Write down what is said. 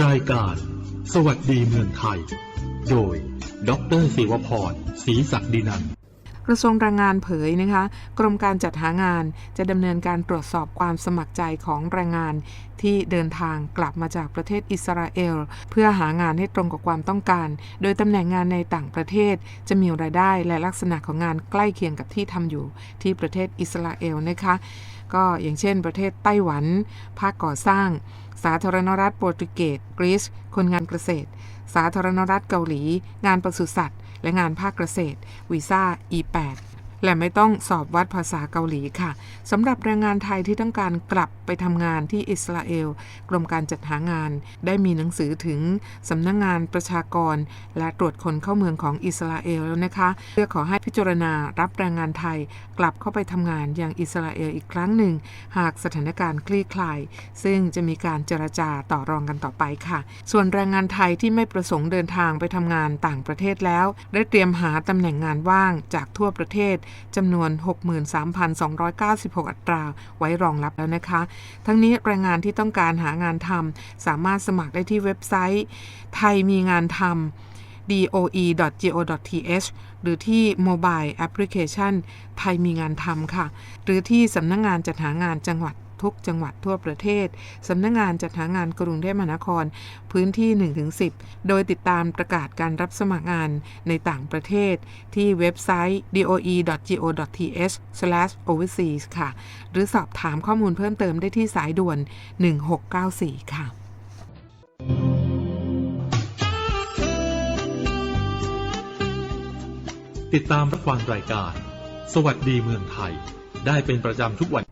รายการ สวัสดีเมืองไทย โดย ดรศิวพรศรีศักดินันกระทรวงแรงงานเผยนะคะ กรมการจัดหางานจะดำเนินการตรวจสอบความสมัครใจของแรงงาน ที่เดินทางกลับมาจากประเทศอิสราเอล เพื่อหางานให้ตรงกับความต้องการ โดยตำแหน่งงานในต่างประเทศ จะมีรายได้และลักษณะของงานใกล้เคียงกับที่ทำอยู่ที่ประเทศอิสราเอลนะคะ ก็อย่างเช่น ประเทศไต้หวัน ภาคก่อสร้าง สาธารณรัฐโปรตุเกสกรีซคนงานเกษตร สาธารณรัฐเกาหลี งานปศุสัตว์ และงานภาคเกษตรวีซ่า E8 และไม่ต้องสอบวัดภาษาเกาหลีค่ะสำหรับแรงงานไทยที่ต้องการกลับไปทำงานที่อิสราเอล กรมการจัดหางาน ได้มีหนังสือถึงสำนักงงานประชากร และตรวจคนเข้าเมืองของอิสราเอลแล้วนะคะ เพื่อขอให้พิจารณารับแรงงานไทย กลับเข้าไปทำงานอย่างอิสราเอลอีกครั้งหนึ่ง หากสถานการณ์คลี่คลาย ซึ่งจะมีการเจรจาต่อรองกันต่อไปค่ะ ส่วนแรงงานไทยที่ไม่ประสงค์เดินทางไปทำงานต่างประเทศแล้ว ได้เตรียมหาตำแหน่งงานว่างจากทั่วประเทศจำนวน 63,296 อัตราไว้รองรับแล้วนะคะ ทั้งนี้แรงงานที่ต้องการหางานทำสามารถสมัครได้ที่เว็บไซต์ ไทยมีงานทำ doe.go.th หรือที่ Mobile Application ไทยมีงานทำค่ะ หรือที่สำนักงงานจัดหางานจังหวัด ทุกจังหวัดทั่วประเทศสำนักงงานจัดหางานกรุงเทพมหานคร พื้นที่ 1-10 โดยติดตามประกาศการรับสมัครงานในต่างประเทศ ที่เว็บไซต์ doe.go.th/overseas ค่ะ หรือสอบถามข้อมูลเพิ่มเติมได้ที่สายด่วน 1694 ค่ะติดตามรับฟังรายการ สวัสดีเมืองไทย ได้เป็นประจำทุกวัน